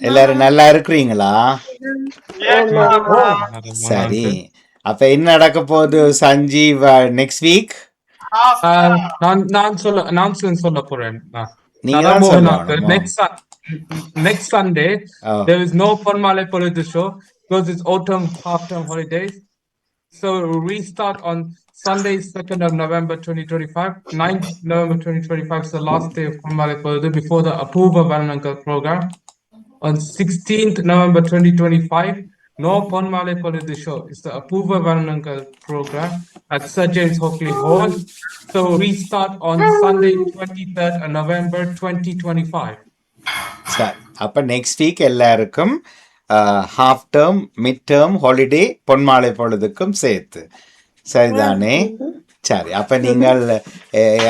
எல்லாரும் நல்லா இருக்கிறீங்களா சரி அப்ப என்ன நடக்க போகுது சஞ்சீவ் நெக்ஸ்ட் வீக் நான் நான் சொல்ல நான் சொல்ல- சொல்ல போறேன். Next Sunday Oh. there is no Ponmale Political Show because it's autumn half term holidays. So restart on Sunday, 2nd of November 2025. 9th November 2025 is the last day of Ponmale Political before the Apuva Varananka program. On 16th November 2025, no Ponmale Political Show. It's the Apuva Varananka program at Sir James Hockley Hall. So we'll restart on Sunday, 23rd of November 2025. சரி அப்ப next week எல்லாருக்கும் half term mid term holiday பொன்மாலை பொழுதுக்கும் சேர்த்து சரிதானே? சரி அப்ப நீங்கள்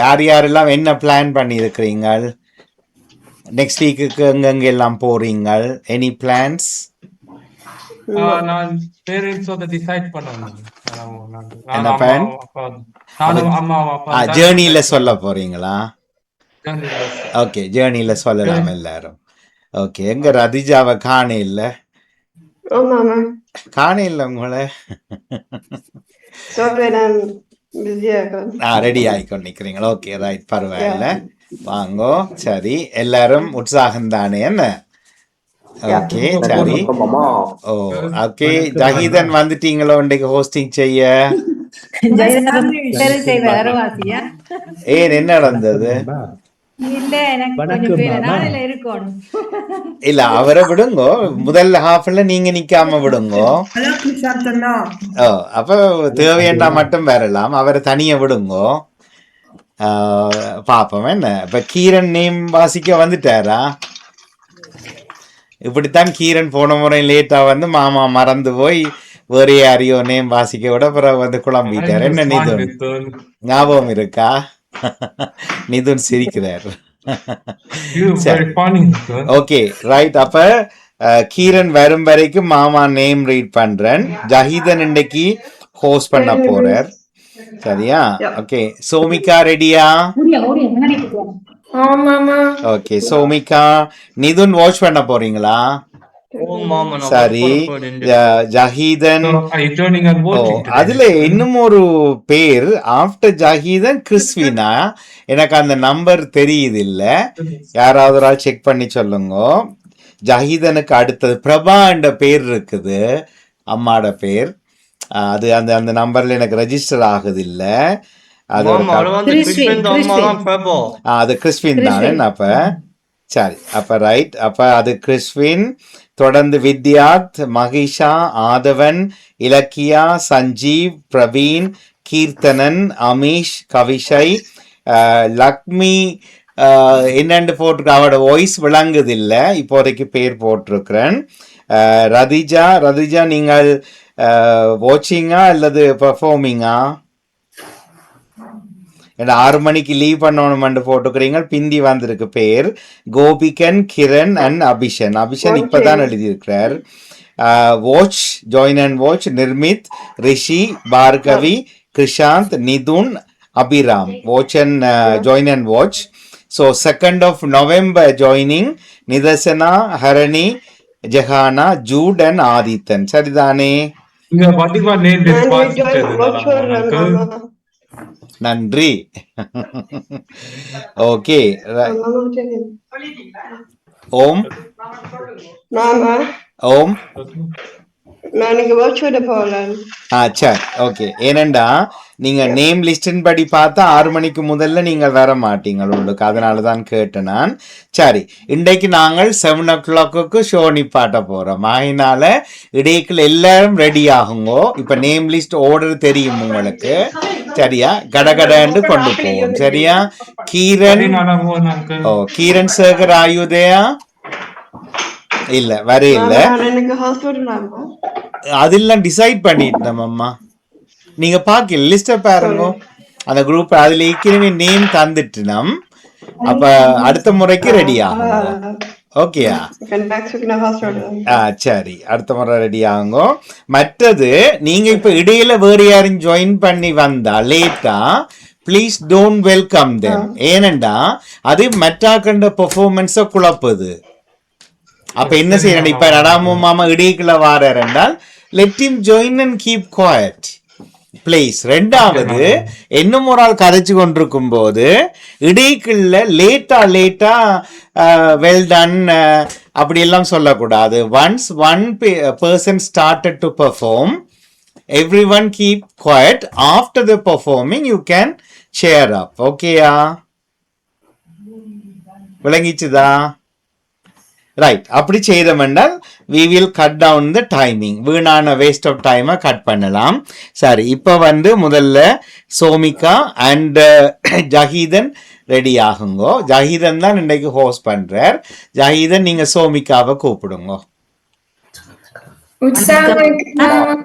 யார் யாரெல்லாம் என்ன பிளான் பண்ணியிருக்கிறீங்க நெக்ஸ்ட் வீக்குக்கு எங்கெங்க எல்லாம் போறீங்க எனி பிளான்ஸ் ஜேர்னியில சொல்ல போறீங்களா. ஓகே ஜேர்னியில சொல்லலாம் எல்லாரும். ஓகே எங்க ரதிஜாவை காண இல்ல காண இல்ல உங்களை? ரெடி ஆகிக்கொண்டு நிக்கிறீங்களா? ஓகே ரைட் பரவாயில்ல. வாங்கோ சரி. எல்லாரும் உற்சாகம் தானே என்ன ஓகே சரி. ஓ ஓகே ஜஹீதன் வந்துட்டீங்களோ இன்றைக்கு ஹோஸ்டிங் செய்ய? ஏன் என்ன நடந்தது? இல்ல அவரை விடுங்கோ. முதல்ல ஹாஃப்ல நீங்க நிக்காம விடுங்கோ. ஓ அப்ப தேவையண்டா மட்டும் வரலாம். அவரை தனியா விடுங்கோ. பாப்போம் என்ன? இப்ப கீரன் நேம் வாசிக்க வந்துட்டாரா? இப்படித்தான் கீரன் போன முறை லேட்டா வந்து மாமா மறந்து போய் வேற யாரையோ நேம் வாசிக்க விட பிறகு வந்து குழம்பிட்டார். என்ன them. ஞாபகம் இருக்கா? நிதுன் சிரிக்கிறார். ஓகே ரைட் அப்ப கீரன் வரும் வரைக்கும் மாமா நேம் ரீட் பண்றேன் ஜஹீதன் இன்னைக்கு ஹோஸ்ட் பண்ண போறார் சரியா ஓகே சோமிகா ரெடியா ஆமாமா ஓகே சோமிகா நிதுன் வாட்ச் பண்ண போறீங்களா சரி. ஜஹீதன்? அதுல இன்னும் ஒரு பேர் ஆஃப்டர் ஜஹீதன் கிறிஸ்வினா. எனக்கு அந்த நம்பர் தெரியுது இல்ல யாராவது ஒரு ஆள் செக் பண்ணி சொல்லுங்க. ஜஹீதனுக்கு அடுத்தது பிரபா என்ற பேர் இருக்குது. அம்மாட பேர். அது அந்த அந்த நம்பர்ல எனக்கு ரெஜிஸ்டர் ஆகுது இல்ல அது அது கிறிஸ்வின் தானே அப்ப. சரி அப்ப ரைட். அப்ப அது கிறிஸ்வின். தொடர்ந்து வித்யாத் மகிஷா ஆதவன் இலக்கியா சஞ்சீவ் பிரவீன் கீர்த்தனன் அமீஷ் கவிஷை லக்ஷ்மி என்னென்று போட்டிருக்க அவரோட வாய்ஸ் விளங்குது இல்லை இப்போதைக்கு பேர் போட்டிருக்கிறேன். ரதிஜா ரதிஜா நீங்கள் வாட்சிங்கா அல்லது பர்ஃபார்மிங்கா ஏன்னா ஆறு மணிக்கு லீவ் பண்ணணும்னு போட்டுக்கிறீங்க. பிந்தி வந்திருக்கு பேர். கோபிகன் கிரண் அண்ட் அபிஷன். அபிஷன் இப்பதான் எழுதியிருக்கிறார். Watch join and watch Nirmith Rishi Bhargavi Krishanth Nithun Abiram. Watch and join and watch so second of November joining Nitharsana Harani Jehana Jude and Adithan சரிதானே? நன்றி. ஓகே ஓம். ஓம். சரி ஓகே. ஏனண்டா நீங்க நேம் லிஸ்டின் படி பார்த்தா ஆறு மணிக்கு முதல்ல நீங்கள் வர மாட்டீங்க உங்களுக்கு. அதனால தான் கேட்டேன் நான். சரி இன்றைக்கு நாங்கள் செவன் ஓ கிளாக்கு ஷோ நிப்பாட்ட போறோம். அதனால இடைக்குள்ள எல்லாரும் ரெடி ஆகுங்கோ. இப்ப நேம் லிஸ்ட் ஆர்டர் தெரியும் உங்களுக்கு. சரியா? கடகடன்னு கொண்டு போவோம். சரியா? கீரன். ஓ கீரன் சேகர் ஆயுதயா இல்ல வர இல்ல. அதெல்லாம் டிசைட் பண்ணிட்டோம் அம்மா. நீங்க பாக்கல லிஸ்ட பாருங்க. அந்த குரூப் அதுல ஏற்கனவே நேம். தந்துட்டுனோம் அப்ப அடுத்த முறைக்கு ரெடி ஆகும். ஓகேயா? ஆ சரி. அடுத்த முறை ரெடி ஆகுங்க மற்றது நீங்க இப்ப இடையில வேற யாரும் ஜாயின் பண்ணி வந்தா லேட்டா ப்ளீஸ் டோன்ட் வெல்கம் தெம் ஏனண்டா? அது மெட்டாக்கண்ட பெர்ஃபார்மன்ஸை குழப்புது. அப்ப என்ன செய்யணும் இப்ப நடாமு மாமா இடைக்குள்ள வாரார் என்றால் let him join and keep quiet please ரெண்டாவது இன்னும் ஒரு ஆள் கதைச்சு கொண்டிருக்கும் போது இடைக்குள்ள லேட்டா லேட்டா வெல் டன் அப்படி எல்லாம் சொல்லக்கூடாது. Once one person started to perform every one keep quiet after the performing you can share up ஓகேயா விளங்கிச்சுதா? ரைட் அப்படி செய்தோம்னால் we will cut down the timing வீணான வேஸ்ட் ஆஃப் டைமை கட் பண்ணலாம். சரி இப்போ வந்து முதல்ல சோமிகா அண்ட் uh, ஜஹீதன் ரெடி ஆகுங்கோ. ஜஹீதன் தான் இன்றைக்கு ஹோஸ்ட் பண்ணுறார் ஜஹீதன் நீங்கள் சோமிகாவை கூப்பிடுங்க.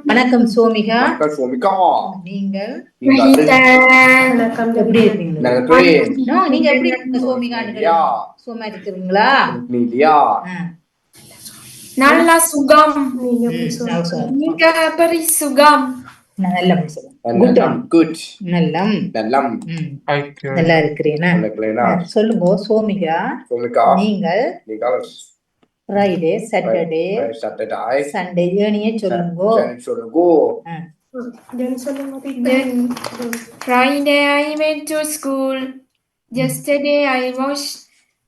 வணக்கம் சோமிகா Suamiku. நீங்கள் எப்படி இருக்கீங்க நீங்க எப்படி இருக்கீங்க சோமிகா. சும்மா இருக்கிறீங்களா Ni dia. ஆ. Nalla sugam. ம், நான் சொல்றேன். Nika beri sugam. நான் நல்ல good. நல்லம் Dalam. ம், Like, uh, நல்லா இருக்கிறீனா. சொல்லுங்க சோமிகா. நீங்கள் kalau Friday Saturday Saturday. Sunday ஏனியே சொல்லுங்க go. Then Friday I went to school. Yesterday I was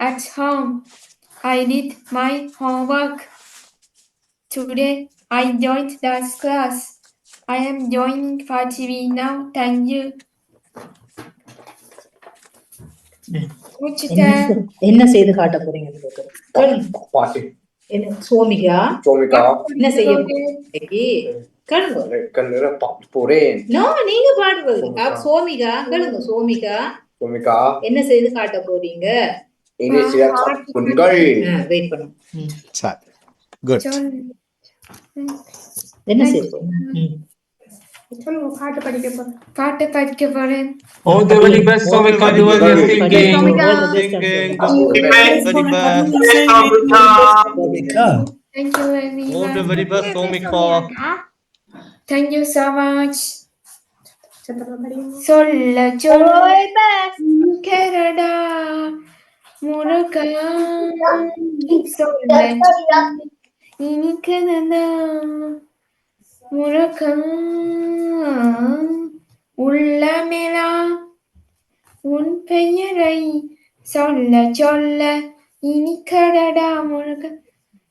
at home. I did my homework. Today I joined dance class. I am joining 5TV now. Thank you. என்ன செய்து காட்ட போறீங்க என்ன சோமிகா Suamiku. என்ன செய்ய. No நீங்க பாடுறது அ, சோமிகா கேளுங்க சோமிகா. என்ன செய்து காட்ட போறீங்க Ini siap pungal. வெயிட் பண்ணுங்க. சரி குட். என்ன செய்ய போறீங்க ம். பாட்டு படிக்க போறேன் all the very best, Somika, you are All singing. the best, Singing. Somika. Very best. Thank you everyone. All the very best, Somika. Thank you so much. சொல்ல சொல்ல கரடா முருகா சொல்ல இனிக்கதா முருகா உள்ளமெலா? உன் பெயரை சொல்ல சொல்ல இனிக்கடடா முழுக்க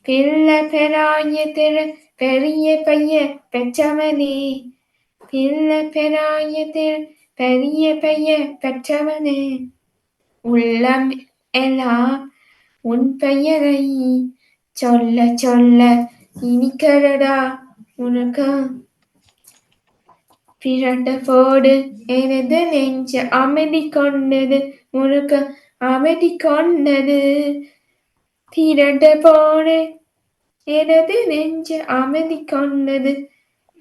பிள்ளை பெறாய திரு பெரிய பைய பெற்றவனே. பிள்ளை பெறாய திரு பெரிய பைய பெற்றவனே. உள்ளம் எல்லாம் உன் பெயரை சொல்ல சொல்ல இனிக்கடடா உனக்கு பிறண்ட போடு எனது நெஞ்ச அமைதி கொண்டது உனக்கு அமைதி கொண்டது. திரண்ட போடு எனது நெஞ்ச அமைதி கொண்டது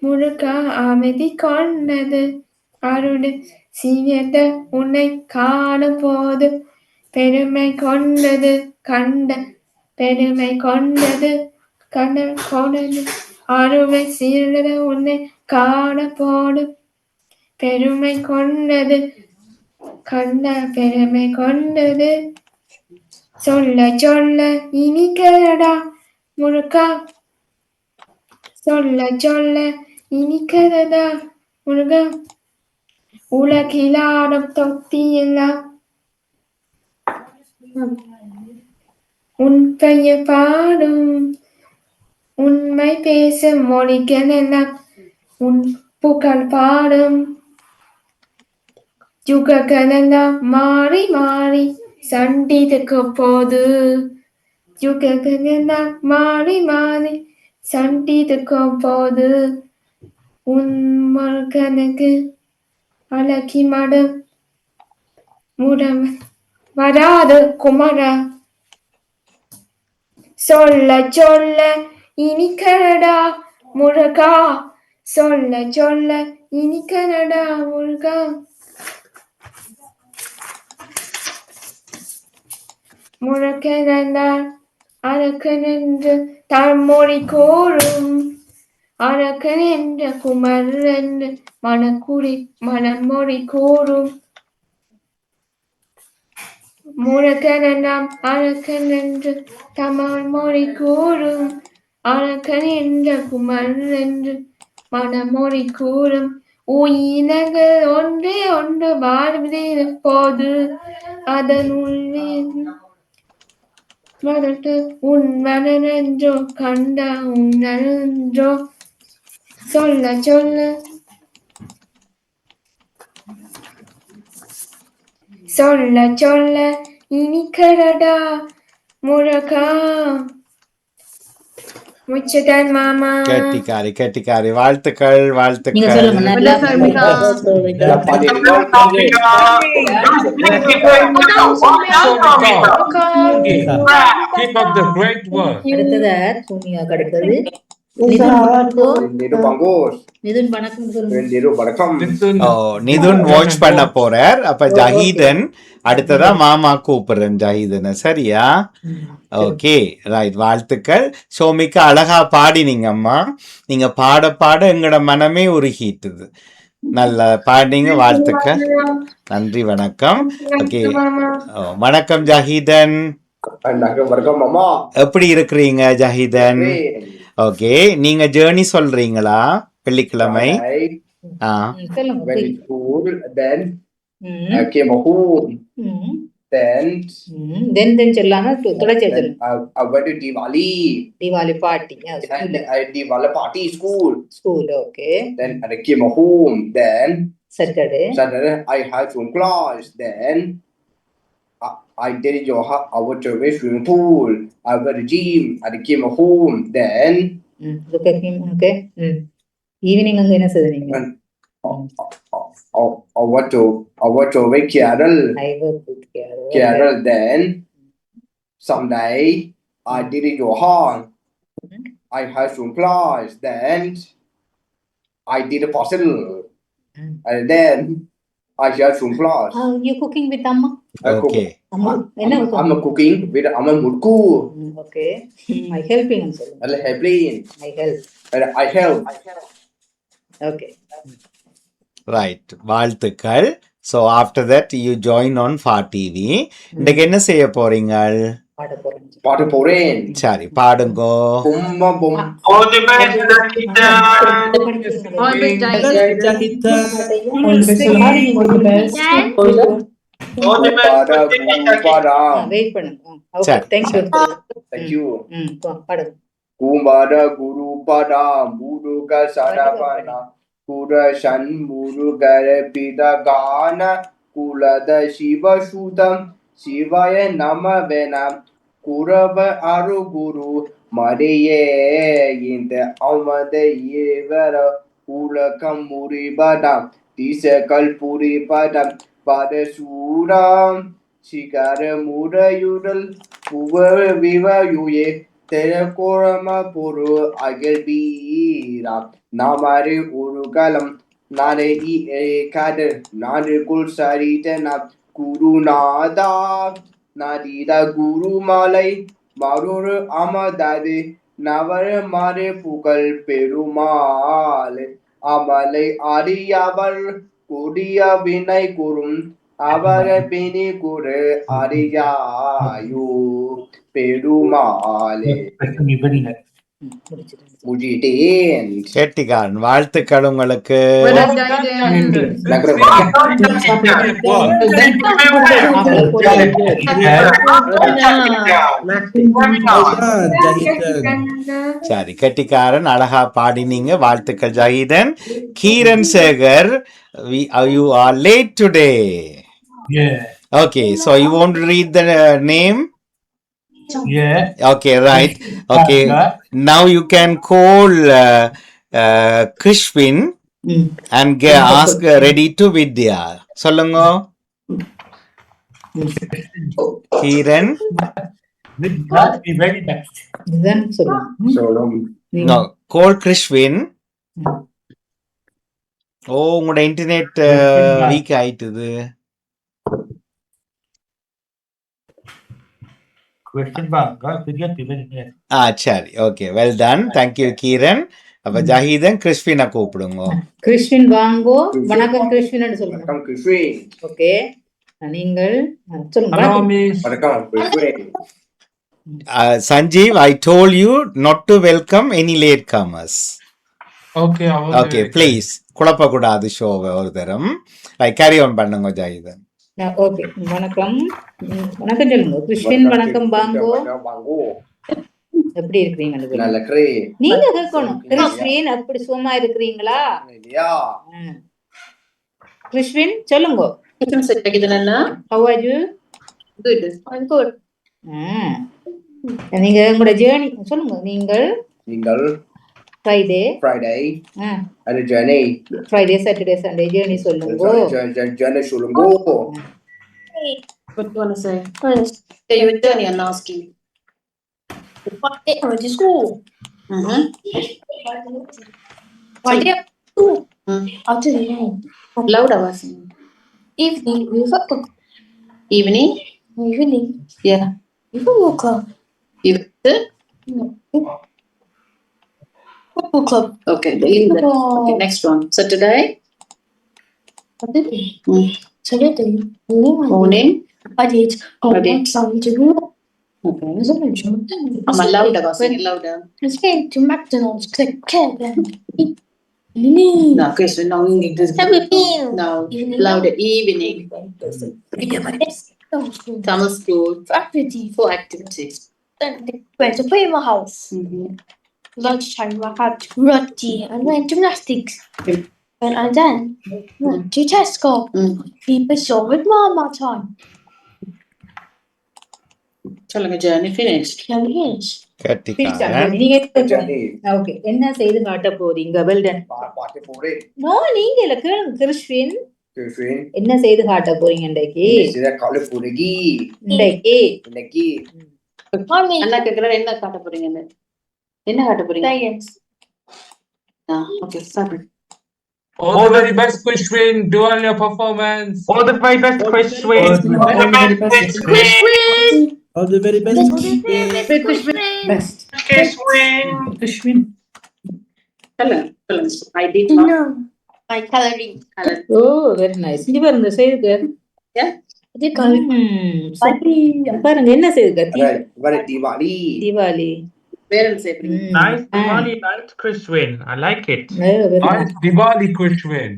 முழுக்க அமைதி கொண்டது. அருள் சிவந்த உன்னை காணும் போது பெருமை கொண்டது கண்ட பெருமை கொண்டது கண்ட கொண்டது. அருமை சீர்ந்த உன்னை காண போடும் பெருமை கொண்டது கண்ட பெருமை கொண்டது. சொல்ல சொல்ல இனிக்கடா முழுக்கா. சொல்ல சொல்ல இனிக்கிறதா முழுக உலகிலாடும் தொத்தியெல்லாம் உன் பெயர் பாடும். உண்மை பேசும் மொழிகள் எல்லாம் உன் புகழ் பாடும் யுகங்கள் எல்லாம் மாறி மாறி சண்டிதுக்கு போது யுகங்கள் எல்லாம் மாறி மாறி சண்டிதுக்கு போது உன் அழகி மடம் முடம் வராது குமர. சொல்ல சொல்ல இனி கனடா முழுகா சொல்ல சொல்ல இனி இனிக்கடா முருகா. முழக்கனால் அரக்கன் என்று தாழ்மொழி கூறும். அரக்கன் என்ற குமர் என்று மனக்குடி மனமொழி கோரும் முழக்க முழக்கரெல்லாம் அழகன் நின்று தமிழ் மொழி கூறும். அழகன் என்ற குமரன் என்று மனமொழி கூறும். உயினங்கள் ஒன்றே ஒன்று வாழ்வதே போது அதனுள்ளே வளர்த்து உன் மனநென்றோ கண்ட உன்னென்றோ சொல்ல சொல்ல. சொல்ல சொல்ல இனிக்கரடா முழக்கா முச்சதன் மாமா. கெட்டிக்காரி கெட்டிக்காரி. வாழ்த்துக்கள் வாழ்த்துக்கள். அடுத்தத சோனியா அடுத்தது. வாட்ச் பண்ண போறார். அப்ப ஜஹீதன் அடுத்ததா மாமா கூப்பிடுறேன் ஜஹீதனை. சரியா? ஓகே. ரைட் வாழ்த்துக்கள். சோமிக்கு அழகா பாடினீங்க அம்மா நீங்க பாட பாட எங்களோட மனமே உருகிட்டுது. நல்ல பாடினீங்க வாழ்த்துக்கள். நன்றி வணக்கம். ஓகே. வணக்கம் ஜஹீதன். எப்படி இருக்கிறீங்க ஜஹீதன்? ஓகே நீங்க ஜேர்னி சொல்றீங்களா வெள்ளிக்கிழமை party. School okay I came home. Then Saturday I had some class. Then I did your I went to a swimming pool, I went to gym, I came home. Then mm, look at him, okay. Mm. Evening again, I Our to our to Carol. I work with Carol. Carol. Then someday I did your home. Mm. Mm-hmm. I had some class. Then I did a puzzle, mm. and then. I had some class. You cooking with அம்மா I cook. Okay அம்மா என்ன I'm, I'm a cooking with I'm a murku. Okay I helping சொல்லுங்க I'll helping. I help And I help. Okay right வாழ்த்துக்கள் so after that you join on for TV இன்னைக்கு என்ன செய்ய போறீங்க பாட போறேன். சரி பாடுங்கோ Bumba bum. All the Para para. Wait பண்ணுங்க ஓகே சரி, சிவாய நமவென குரவ அருகுரு மடியே இந்த அமத ஏவர உலகம் முறிபடம் திசைகள் புரிபடம் பரசூராம் சிகர முறையுடல் புவ விவயுயே தெரகோரம பொரு அகழ்வீராம் நாமரு உருகலம் நானே கடல் நான்குள் சரிதனாம் குருநாதா நாதீத குருமலை மறுரு அமதது நவர மறு புகழ் பெருமாள். அமலை அறியவர் கொடிய வினை குறும் அவர பிணி குரு அறியாயோ பெருமாளே. கேட்டிகாரன் வாழ்த்துக்கள் உங்களுக்கு சரி கெட்டிக்காரன் அழகா பாடினீங்க வாழ்த்துக்கள் Jahithan Keeran Sekar you are late today Yeah, okay so you want read the name? yeah. okay right okay Uh, now you can call uh, uh, Krishvin ம் and get, ask uh, ready to Vidya. சொல்லுங்க Keeran with God be very best. இதுதான் சொல்லுங்க சொல்லும் no call Krishvin ஓ உங்களோட internet week ஆயிட்டுது ஆ சரி okay well done thank you Keeran அப்ப ஜஹீதன் கிறிஸ்பினை கூப்பிடுங்க கிறிஸ்டின் வாங்கோ வணக்கம் கிறிஸ்டின் சொல்லுங்க ஓகே நீங்கள் I told you not to welcome any latecomers. Okay, I will. Okay please குழப்பக்கூடாது ஷோவை ஒரு தரம் கேரி ஆன் பண்ணுங்க ஜாயிதன் ஓகே வணக்கம். வணக்கம் சொல்லுங்க. கிறிஸ்டின் வணக்கம். பாங்கோ. எப்படி இருக்கிறீங்க நீங்க கேட்கணும். கிறிஸ்டின் அப்படி சும்மா இருக்கிறீங்களா. கிறிஸ்டின் சொல்லுங்க. நீங்க உங்களோட ஜேர்னி சொல்லுங்க நீங்கள். நீங்கள்? ஃப்ரைடே ஃப்ரைடே அது journey Friday Saturday Sunday journey சொல்லுங்க ஜர்னி சொல்லுங்க What do you want to say? Okay, you return and ask you. What day I went to school? Mm-hmm. What day? School. Mm. Afternoon. Louder was Evening. We were cook. Evening? Evening. Yeah. We were walk club. You No. Football club. Okay, leave that. Okay, next one. Saturday? Saturday. Mm. Saturday. Morning. I did. I did. Okay. I'm a louder, was it louder? Let's to McDonald's. Click, click, No, Krishna, no, you need this. Everything. No, Evening. louder, evening. Summer school Activity. for activities. Then they went to play in my house. Mm-hmm. Lunchtime, I had roti and went gymnastics. And I then. Went to Tesco. Mm. People saw with mama time. சொல்லுங்க journey finished. Can here's. கட்டிக்காரன் நீங்க journey okay என்ன செய்து காட்ட போறீங்க well done பாட்டு போறேன் no நீங்க இல்ல Christine. என்ன செய்து காட்ட போறீங்க இன்றைக்கு கால புரகி இன்றைக்கு இன்னைக்கு Mommy. அண்ணா கேக்குறாரு என்ன காட்ட போறீங்கன்னு என்ன காட்ட போறீங்க Science. Ah okay sorry All the very best, Christian. Do on your performance. All the very best, Christine. All the very best, Christine. All the very best. Best Christine. சொல்லுங்க சொல்லுங்க I did No. My coloring. Oh very nice இங்க பாருங்க செய்துக்க I did coloring. ம், பாருங்க என்ன செய்துக்க வர தீபாவளி தீபாவளி செய்ய போறீங்க ம். Nice Ah. Diwali night, Christine. I like it. Oh, very nice. Nice Diwali, Christian.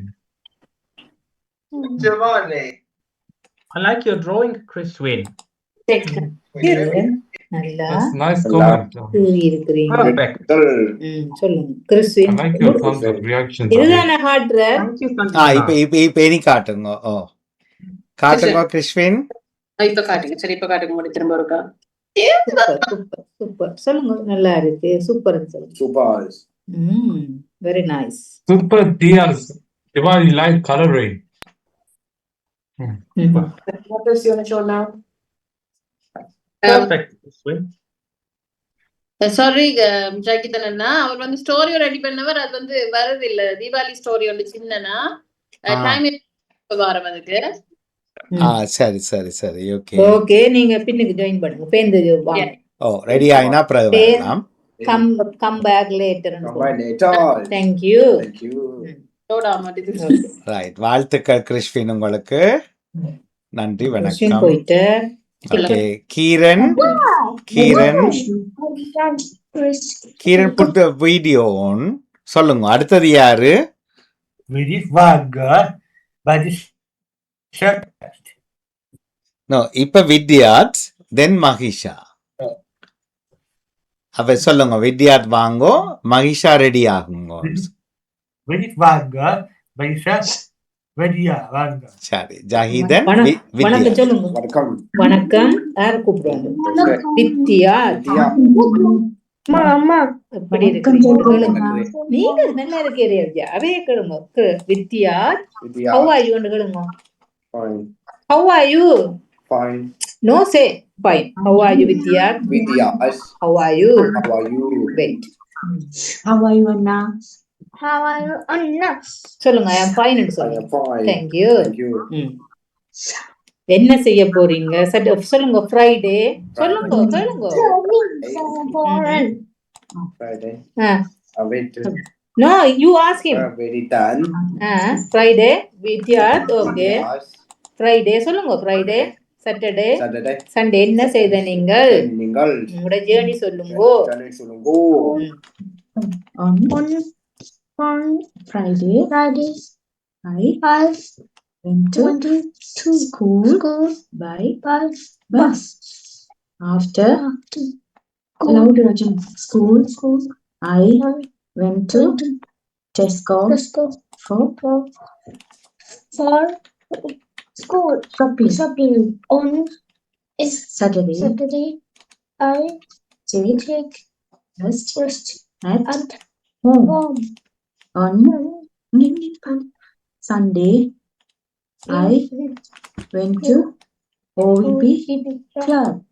ஜவானே I like your drawing, Christine. நல்லா nice Allah. comment. கூறி இருக்கிறீங்க Perfect. ம், சொல்லுங்க Christine I like your thumbs up reactions. இதுதானே காட்டுற Thank you, ஆ இப்ப Sanjana. இப்ப இப்ப இனி காட்டுங்க ஓ காட்டுங்க கிறிஸ்வின் ஆ, இப்ப காட்டுங்க சரி இப்ப காட்டுங்க மறுபடியும் திரும்ப இருக்கா சூப்பர் சூப்பர் சூப்பர். சொல்லுங்க நல்லா இருக்கு. சூப்பர் சொல்லுங்க. சூப்பர் ம் very nice Super Diaz. Diwali light coloring. What else you want to show now? Perfect, Christine. Sorry Jahithan அண்ணா. அவர் வந்து ஸ்டோரி ரெடி பண்ணவர் அது வந்து வரது இல்ல தீபாவளி ஸ்டோரி ஒன்று சின்னனா. டைம் வாரம் அதுக்கு. ஆ சரி சரி சரி. ஓகே. ஓகே நீங்க பின்னுக்கு ஜாயின் பண்ணுங்க. பேருந்து வாங்க. ஓ ரெடி ஆயினா பிறகு. வரலாம் come come back later you. Load ஆக மாட்டேங்குது ரைட் வாழ்த்துக்கள் கிறிஸ்வின் உங்களுக்கு. நன்றி வணக்கம். போயிட்டு. Okay Keeran. Keeran. Keeran put video on சொல்லுங்க அடுத்தது யாரு? Vanga by the shirt. No இப்ப வித்யாத் தென் மகிஷா. அப்ப சொல்லுங்க வித்யாத் வாங்கோ மகிஷா ரெடி ஆகுங்க. Shirt. Vidya Vanga. சரி வணக்கம். வித்யாத் சொல்லுங்க. வணக்கம். வணக்கம். யார் கூப்பிடுவாங்க. எப்படி. நன்றி. நீங்க நல்லா இருக்கிறீங்க வித்யா. அவே கேளுங்க. கு- வித்யா. வித்யா. ஹவ் ஆர் கேளுங்க. How are you fine. No say fine how are you Vidya Vidya us how are you how are you? Wait How are you, Anna? How are you, Anna? சொல்லுங்க ஐ அம் ஃபைன் I சொல்லுங்க am fine. Thank you thank you. என்ன செய்ய போறீங்க? சட் சொல்லுங்க Friday சொல்லுங்க கேளுங்க Friday. ஆ. I went to no you ask him very done. Friday Vidya okay Yes. Friday சொல்லுங்க ஃப்ரைடே சாட்டர்டே Saturday. சண்டே என்ன செய்த நீங்கள் நீங்கள் உங்களோட ஜேர்னி சொல்லுங்க journey சொல்லுங்கோ. On Friday, Friday, I I went to went to school school by by bus. After after Rajam school, school. I I went to went to Tesco Tesco for for for school shopping. shopping. On is Saturday, Saturday, I take rest rest at at home. home. On Sunday, I went to OVP club.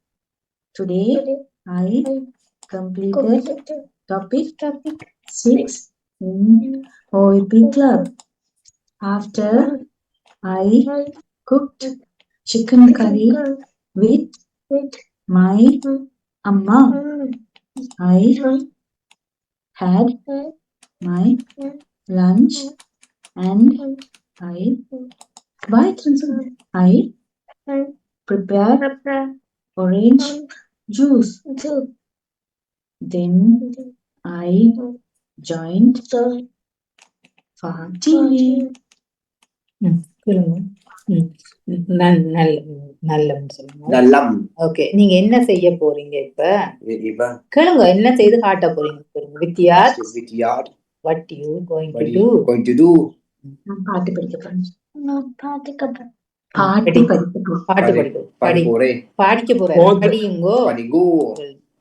Today, I completed topic topic six in OVP club. After I cooked chicken curry with my amma. I had my lunch and I why I prepared orange juice. Then I joined party. Hmm. ம். நல்- நல்ல நல்லன்னு சொல்லுங்க நலம். Okay நீங்க என்ன செய்ய போறீங்க இப்ப இப்ப கேளுங்க என்ன செய்து காட்ட போறீங்க சொல்லுங்க Vidya வித்யாட் what you going what to to you going to do? நான் பாட்டு படிக்க போறேன் practical பாட்டு படிக்க போறேன் பாட்டு படி- படிக்க படி படி போறே. படிக்க போற போது. படியுங்கோ படிங்கோ.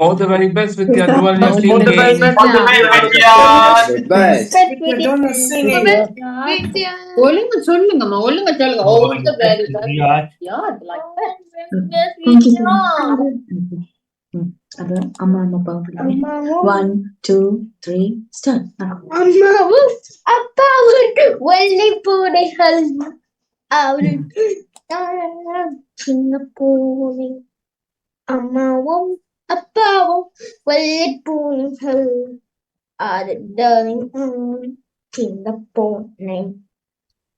All the very best with your dual All the singing. very best, all the very best. The best. ஒழுங்கு சொல்லுங்கம்மா ஒழுங்க சொல்லுங்க Oh, all the very best yeah like that Thank you. ம், அது அம்மா அம்மா பாப்பா ஒன் டூ த்ரீ ஸ்டார்ட் அம்மாவும் அப்பாவும் வெள்ளை பூனைகள் அவருக்கு சின்ன பூனை அம்மாவும் அப்பாவும் வெள்ளை பூனைகள் அதுதான் சின்ன பூனை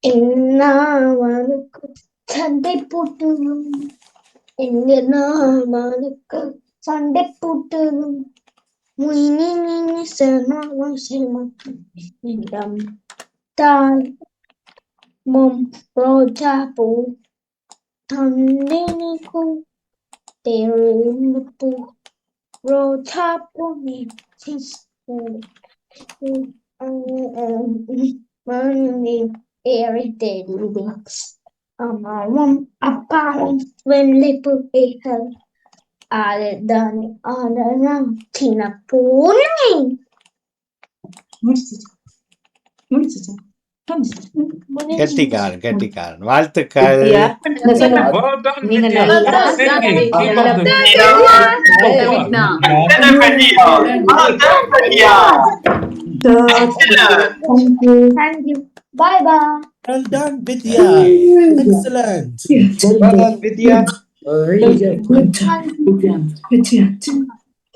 என்ன அவனுக்கு சண்டை போட்டு எங்க நாமனுக்கு சண்டை போட்டு முயினி நீனி செல்மாவும் செல்மாவும் தாய் மம் ரோஜா பூ தந்தினிக்கு தேர்ந்து ரோஜா பூ நீ மணி ஏறி தெரிந்து அம்மாவும் அப்பாவும் வெள்ளை புகைகள் அதுதான் அதெல்லாம் சின்ன பூனை முடிச்சிட்டு முடிச்சிட்டு கெட்டிக்காரன் கெட்டிக்காரன் வாழ்த்துக்கள் வித்யா இந்த சொல்லுங்க Well done, நீங்க Vidya. நல்லா Singing. Keep நல்லா up the Thank you. Bye bye. Well done, Vidya. Excellent. Well done, Vidya.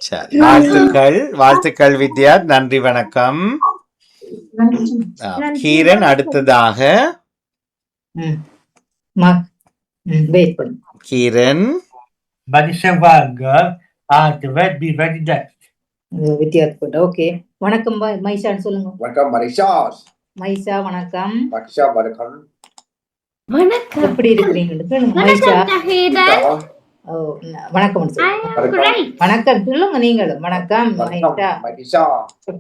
சரி வாழ்த்துக்கள் வாழ்த்துக்கள் வித்யா நன்றி வணக்கம் கீரன் அடுத்ததாக கீரன். ஓகே. வணக்கம் மைஷான்னு சொல்லுங்க. வணக்கம் மரிஷா மைஷா வணக்கம். மரிஷா வணக்கம். வணக்கம் எப்படி இருக்கிறீங்க மைஷா வணக்கம் வணக்கம். சொல்லுங்க நீங்களும். வணக்கம்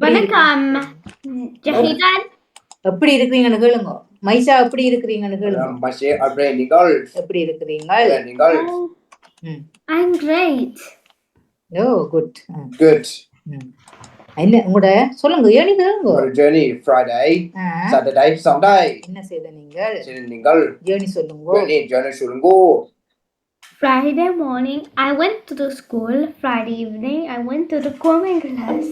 வணக்கம் எப்படி இருக்கிறீங்கன்னு கேளுங்க. மைஷா எப்படி இருக்கிறீங்கன்னு கேளுங்க. எப்படி இருக்கிறீங்க நீங்கள். I'm great. O good good. என்ன உங்களோட சொல்லுங்க ஏனி கேளுங்க? ஒரு journey Friday ஆ, Saturday Sunday. என்ன செய்த நீங்கள்? நீங்கள். ஏனி சொல்லுங்க. Journey journey சொல்லுங்கோ. Friday morning, I went to the school. Friday evening, I went to the coding class.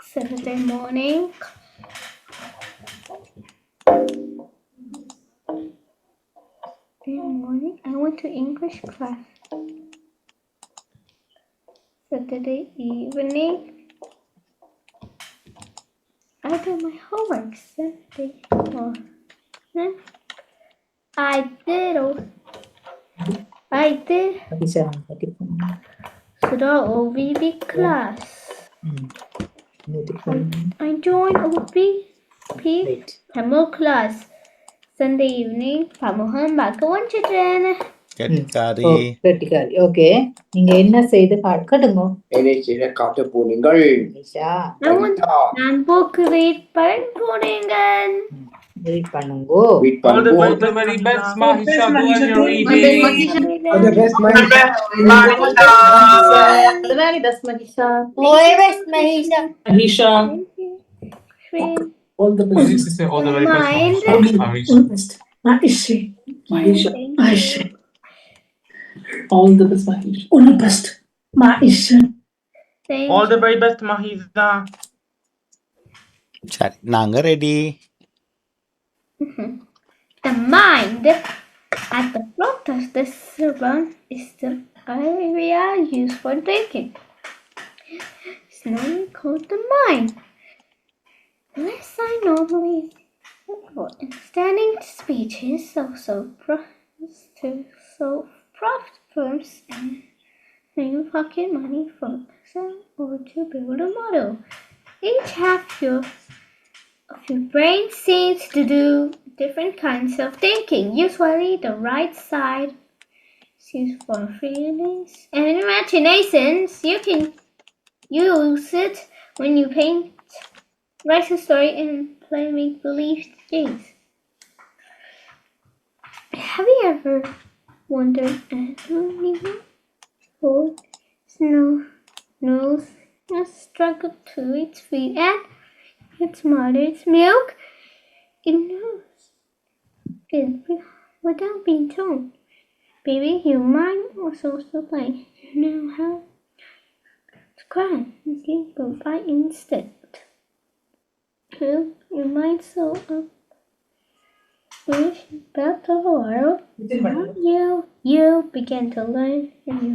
Saturday morning, morning, I went to English class. Saturday evening, I did my homework. Saturday morning, I did I did Mahisha படிப்போம் Suda OVB class. I joined OVB Right. demo class. Sunday evening, Pamuhan Bhagavan children. கெட்டிக்காரி கெட்டிக்காரி okay நீங்க என்ன செய்து காட்டுங்க என்னை செய்த காட்ட போனீங்கள் மகிஷா I want நான் book read பலன் போனீங்கன் ரீட் பண்ணுங்கோ Wait, All the, Pango. the very best, Mahisha, doing your reading. All the best, man. The very best, Mahisha. Mahisha, all the You need best. to say all the very best, Mind. Mahisha. Mahisha. Mahisha, Mahisha, Mahisha. All the best, Mahisha. All the best, Mahisha. Thank All the very best, Mahisha. சரி நாங்க ready Mm-hmm. The mind at the front of the cerebrum is the area used for thinking. It's now called the mind. Unless I normally understanding speech is also to so problems and making pocket money for myself or to build a model. Each have your your brain seems to do different kinds of thinking. Usually, the right side seems for feelings and imaginations. You can use it when you paint, write a story, and play make believe games. Have you ever wondered at who snow knows a struggle to its feet and its mother's milk? It knows it without being told. Baby, your mind was also playing. You know how to cry and give by instinct. You, your mind so up. Wish about the world. You, you began to learn and you